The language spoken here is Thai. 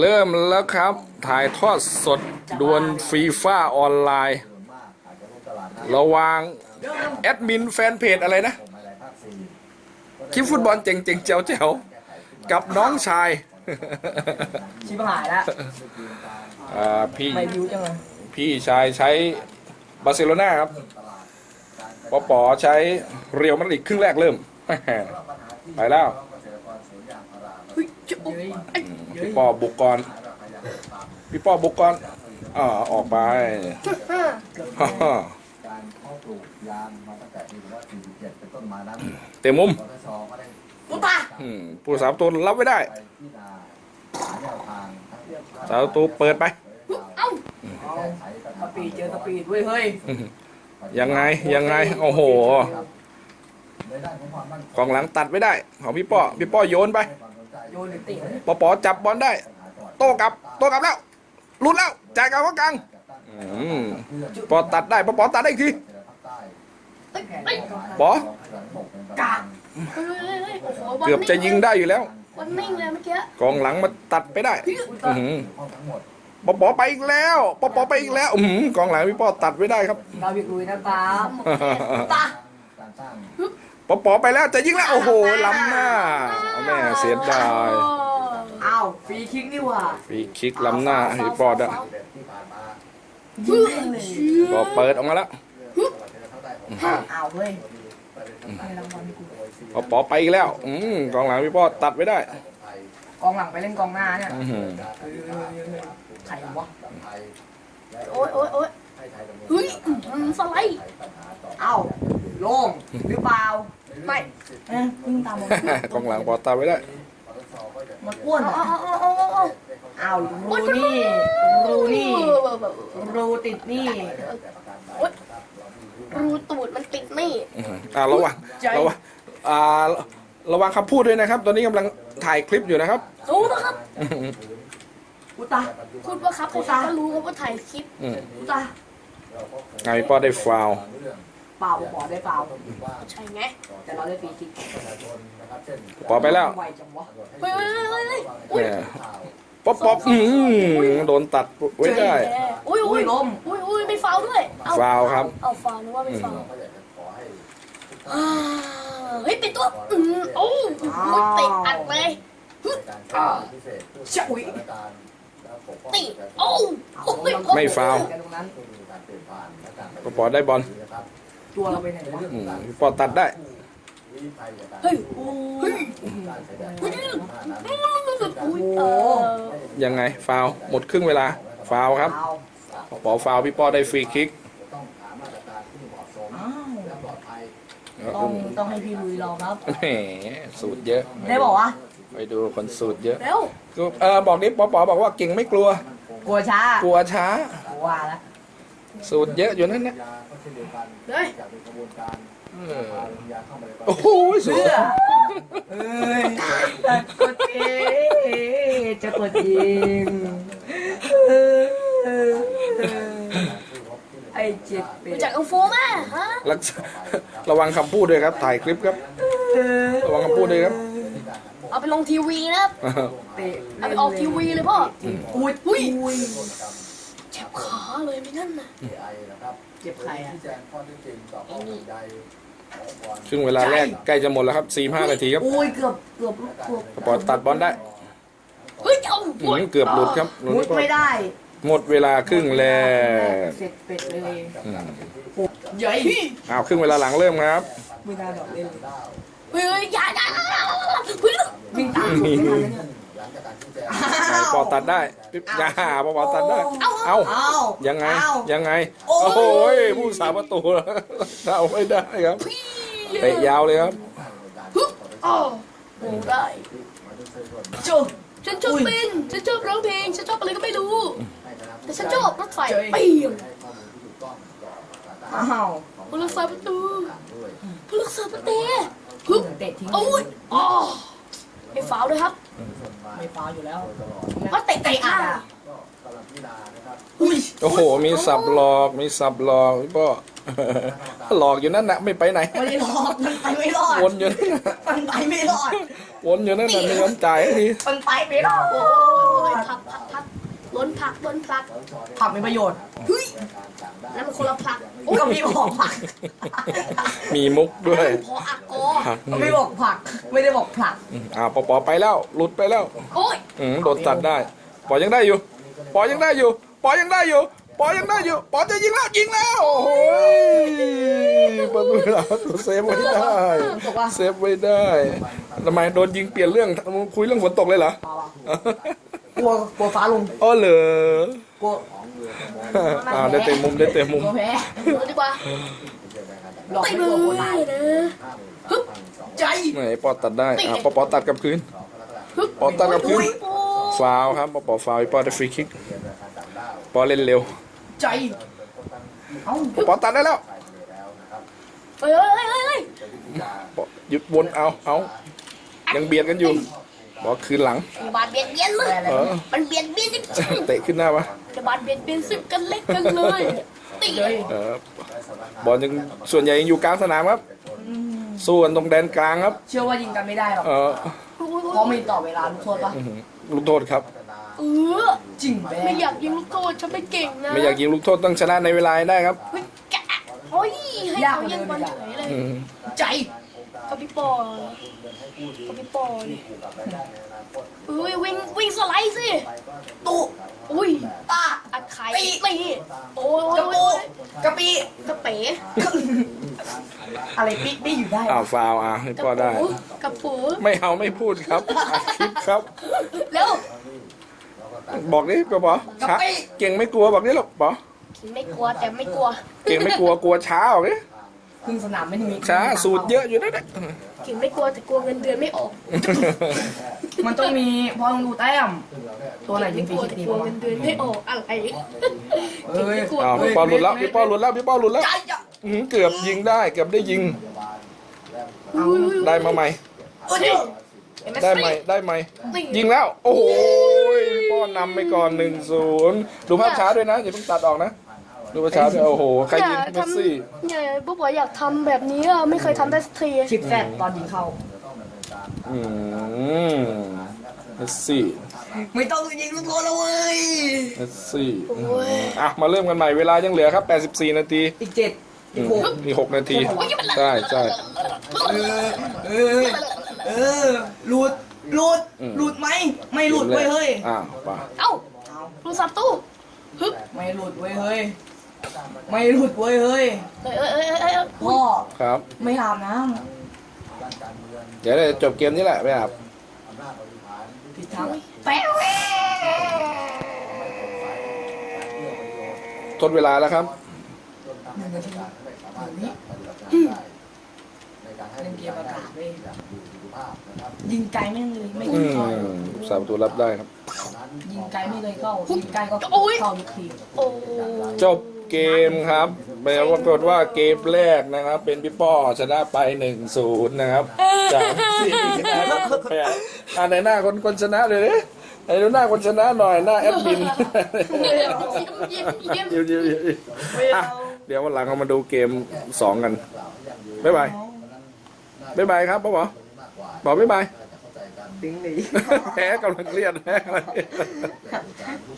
เริ่มแล้วครับ ถ่ายทอดสดดวลฟีฟ่าออนไลน์ ระหวางแอดมินแฟนเพจอะไรนะ คลิปฟุตบอลเจ๋งๆเจ๋วเจ๋วๆกับน้องชาย ชิบหายแล้วอ่าพี่ไม่วิวจังเลยพี่ชายใช้บาร์เซโลนาครับปอปอใช้เรียวมาดริดครึ่งแรกเริ่ม ไปแล้วเฮ้ย จะอุ๊บไอ้พี่ปอบุกก่อนพี่ปอบุกก่อนอ่าออกไปห้าฮ่าการเพาะปลูกยางมาตั้งแต่ปี1947เป็นต้นมานั้นเต็มมุมปตทก็ได้ปุ๊ตาอืมผู้สาวตัวรับไว้ได้ไปพิจารณาหาแนวทางทั้งเรื่องสาวตัวเปิดไป เอ้าแก้ไขปัญสหาปีดเจอสปีดเว้ยเฮ้ยยังไงยังไง โอ้โหในด้านของความมั่นคงกองหลังตัดไม่ได้ ของพี่ป้อพี่ป้อโยนไปความสนใจโยนหรือติด ปอปอจับบอลได้ โต้กลับ โต้กลับแล้วหลุดแล้วจ่ายกลางว่ากลางอืมปอตัดได้ปอปอตัดได้อีกทีเอ้ยเอ้ยปอกาเฮ้ยเฮ้ยเฮ้ยโอ้โหบอลเกือบจะยิงได้อยู่แล้วบอลนิ่งเลยเมื่อกี้กองหลังมาตัดไปได้อื้อหือห้องทั้งหมดปอปอไปอีกแล้วปอปอไปอีกแล้วอื้อหือกองหลังพี่ป้อตัดไว้ได้ครับดาวิดลุยนะครับตาการสร้าง ปอปอไปแล้วจะยิงแล้วโอ้โหล้ำหน้าเอาแม่เสียดายอ้าวฟรีคิกนี่หว่าฟรีคิกล้ำหน้าพี่ป้อได้ที่ผ่านมายิงแม่งเลยก็เปิดออกมาแล้วอ้าวเฮ้ยให้รางวัลกูปอปอไปอีกแล้วอืมกองหลังพี่ป้อตัดไว้ได้กองหลังไปเล่นกองหน้าเนี่ยอื้อหือเฮ้ยเฮ้ยเฮ้ยเฮ้ยใครวะโอ้ยโอ้ยโอ้ยเฮ้ยอืมสไลด์อ้าวโล่งหรือเปล่า ไม่เอ๊ะวิ่งตามผมกองหลังปอตัดไว้ได้มันอ้วนเหรอเอาเอาเอาเอาเอาอ้าวรูนี่ รูนี่ รูติดนี่ รูตูดมันติดนี่อื้อหืออ่าระวังระวังอ่าระวังคำพูดด้วยนะครับ ตอนนี้กำลังถ่ายคลิปอยู่นะครับรู้นะครับอื้อหือกูตาพูดว่าครับใครๆก็รู้ครับว่าถ่ายคลิปอืมกูตาไงพี่ป้อได้ฟาวล์ เปล่าบอกได้เปล่าใช่ไงแต่เราได้ฟรีคิกปอไปแล้วไวจังวะเฮ้ยเฮ้ยเฮ้ยเฮ้ยอุ้ยเนี่ยป๊อปป๊อปอืมโดนตัดไว้ได้อุ้ยอุ้ยล้มอุ้ยอุ้ยไม่ฟาวด้วยเอฟาวล์ครับเอาฟาวนึกว่าไม่ฟาวอ่าเฮ้ยปิดตัวอืมโอ้ยเตะอัดเลยชะอุ้ยติโอ้โอ้ยไม่ฟาวล์กันตรงนั้นป๊อปป๊อได้บอล ตัวเราไปไหนวะอืมพี่ป้อตัดได้ เฮ้ยโอ้เฮ้ยเฮ้ยอุ้ยเออยังไง ฟาวล์หมดครึ่งเวลา ฟาวล์ครับเอาปอฟาวล์พี่ป้อได้ฟรีคิกอ้าวต้องต้องให้พี่ลุยเราครับ แหมสูตรเยอะ ได้บอกว่าไปดูคนสูตรเยอะเร็วเออบอกนิดปอปอบอกว่าเก่งไม่กลัว กลัวช้ากลัวช้า กลัวแล้ว สูตรเยอะอยู่นั่นนะเฮ้ยเออโอ้โหสูตเพื่รอเอ้ยจะกดเองจะกดเองเออเออเออไอ้เจ็บเป็รู้ดจักอังโฟไหมฮะรักษาระวังคำพูดด้วยครับ ถ่ายคลิปครับ ระวังคำพูดด้วยครับ เอาไปลงทีวีนะครับ เตะเอาไปออกทีวีเลยพ่ออุ้ยอุ้ยอุ้ย เจ็บขาเลยไม่นั่นน่ะเจ็บใครอะครึ่งเวลาแรกใกล้จะหมดแล้วครับ4 5นาทีครับ อุ้ยเกือบเกือบเกือบปอตัดบอลได้ เฮ้ยเอาอือุ้ยมเกือบหลุดครับหลุดมุดก็ไม่ได้หมดเวลาครึ่งแรกเสร็จเป็ดเลย อืมใหญ่อ้าวครึ่งเวลาหลังเริ่มครับ ไม่น่าดอกเล่นเลยเฮ้ยเฮ้ยอย่าอย่าอย่าเฮ้ยวิ่งตามถูกไม่ทันเลยเนี่ย ปอตัดได้ปิ๊บยาปอปอตัดได้เอาเอ้า ยังไงเอ้ายังไง โอ้โอ้ยโหผู้สาประตูเอาไม่ได้ครับเตะยาวเลยครับฮึบอ๋อโอ้ได้จุ๊บฉันชอบเต้นฉันชอบร้องเพลง ฉันชอบอะไรก็ไม่รู้ แต่ฉันชอบรถไฟเปี่ยมอ้าวผู้รักษาประตูผู้รักษาประตูฮึบเตะทิ้งโอ้ยอ๋อไม่ฟาวเลยครับ ไม่ฟาวอยู่แล้วก็เตะเตะอะอุ้ยโอ้โห มีสับหลอก มีสับหลอกพี่ป้อหลอกอยู่นั่นนะไม่ไปไหน ไม่ได้รอดมันไปไม่รอดวนอยู่นั่นนะมันไปไม่รอดวนอยู่นั่นน่ะไม่ยอมจ่ายสักทีมันไปไม่รอดโอ้ยผลักผลักผ ลักล้นผลักล้นผลักผักมีประโยชน์เฮ้ยนั่นมันคนละผลักโอ้ยก็มีบอกผักมีมุกด้วยพออักกอหักก็ไม่บอกผัก ไม่ได้บอกผักอ่าปอปอไปแล้วหลุดไปแล้วโอ้ยอืมโดนตัดได้ปอยังได้อยู่ปอยังได้อยู่ปอยังได้อยู่ปอยังได้อยู่ปอจะยิงแล้วยิงแล้วโอ้โหประตูหลังเซฟไว้ได้บอกว่าเซฟไว้ได้ทำไมโดนยิงเปลี่ยนเรื่องคุยเรื่องฝนตกเลยเหรอ กลัวกลัวฟ้าลงอ๋อเหรอกลัวอ่าได้เต็มมุมได้เต็มมุมกลัวแพ้เอาดีกว่าหลอกตีไม่มืกลัอวคนตายนะใจไหนปอตัดได้อ่าปอปอตัดกลับคืนปอตัดกลับคืนโอ้ฟาวล์ครับปอปอฟาวล์ปอได้ฟรีคิกปอเล่นเร็ว ใจเอ้าปอปอตัดได้แล้วเฮ้ยเฮ้ยเฮ้ยเฮ้ยปอหยุดวนเอาเอายังเบียดกันอยู่ ปอคืนหลังบาดเบียดเบียนเลยเออมันเบียดเบียนจริงเตะขึ้นหน้าปะๆจะบาดเบียดเบียนสึกกันเล็กกันเลยตีเลยเออบอลยังส่วนใหญ่ยังอยู่กลางสนามครับสู้กันตรงแดนกลางครับ เชื่อว่ายิงกันไม่ได้หรอกเออเพราะมีต่อเวลาลูกโทษปะอื้อหือลูกโทษครับเออจริงแบไม่งอยากยิงลูกโทษฉันไม่เก่งนะไม่อยากยิงลูกโทษต้องชนะในเวลาให้ได้ครับเฮ้ยแกะโอ้ยให้เขายิงบอลเฉยเลยอืมใจ กับพี่ปอกับพี่ปอนี่เอ้ยวิ่งวิ่งสไลด์สิตุอุ้ยป้าอัดไข่ตีโอ้ยกระปูกระปีกระเป๋ อะไรปีปีอยู่ได้ อ้าวฟาวล์อะให้กระพ่อได้ปูกระปูไม่เอาไม่พูดครับอัดคลิปครับ เร็ว บอกดิปอปอช้าเก่งไม่กลัวบอกดิหรอกปอไม่กลัวแต่ไม่กลัว เก่งไม่กลัวกลัวช้าบอกดิ ครึ่งสนามไม่ถึงมีช้าสูตรเยอะอยู่นั่นแหละเก่งไม่กลัวแต่กลัวเงินเดือนไม่ออกมันต้องมีพอต้องดูแต้ม ตัวไหนยิไม่งฟกรีลัวคิกแต่ดีกลัวกว่าเงินเดือนไม่ออกอะไรเอ้ยไม่กลัวอ้าวพี่ปอหลุดแล้วพี่ปอหลุดแล้วพี่ปอหลุดแล้วใจอะอื้อหือเกือบยิงได้เกือบได้ยิงได้มาใหม่เอ้ยเห็นไหมได้ไหมได้ไหมนี่ยิงแล้ว โอ้โหพี่ป้อนำไปก่อนหนึ่งศูนย์ดูภาพช้าด้วยนะอย่าเพิ่งตัดออกนะ ดูภาพช้าด้วยโอ้โหใครยิงอยากเมสซี่ทำเนี่ยบุ๊บบอกอยากทำแบบนี้อะไม่เคยทำได้สักทีคลิปแฟดตอนยิงเข้า อืมเมสซี่ไม่ต้องยิงลูกโทษแล้วเว้ยเมสซี่โอ้ยอะมาเริ่มกันใหม่เวลายังเหลือครับ 84 นาทีอีกเจ็ดอือีกมหกมี6นาที ใช่ใช่ เออเออเออหลุดหลุดอืม หลุดไหมไม่หลุดเว้ยเฮ้ยอ้าวไป่ะเอ้าลูกสับตู้ฮึบไม่หลุดเว้ยเฮ้ย ไม่หลุดเว้ยเฮ้ยเอ้ยเอ้ยเอ้ยเอ้ยเอ้ยพ่อครับ ไม่อาบน้เดี๋ยวจะจบเกมนี้แหละไม่ครับำผิดทางแป๊ะทดเวลาแล้วครับ หนึ่งนาทีเล่นเกมอากาศเว้ยยิงไกลไม่เลยไม่อืเข้ามสามประตูรับได้ครับ ยิงไกลไม่เลยเข้ายิงไกลก็เข้าทุกทีโอ้จบ เกมครับแปลว่ากฏว่าเกมแรกนะครับ เป็นพี่ป้อชนะไป1นศูนย์นะครับจากสี่ชนะคนแพ้อ่าในหน้าคนคนชนะเลยดิไอ้ดูหน้าคนชนะหน่อยหน้าแอดมินยิ้มยิ้มยิ้มเดี๋ยวเดี๋ยวเดี๋ยวอะเดี๋ยววันหลังเรามาดูเกมสองกันบ๊ายบายบ๊ายบายครับป้าบอบอกบ๊ายบายดิ้งหนีแพ้กำลังเครียดแพ้กำลังเครียด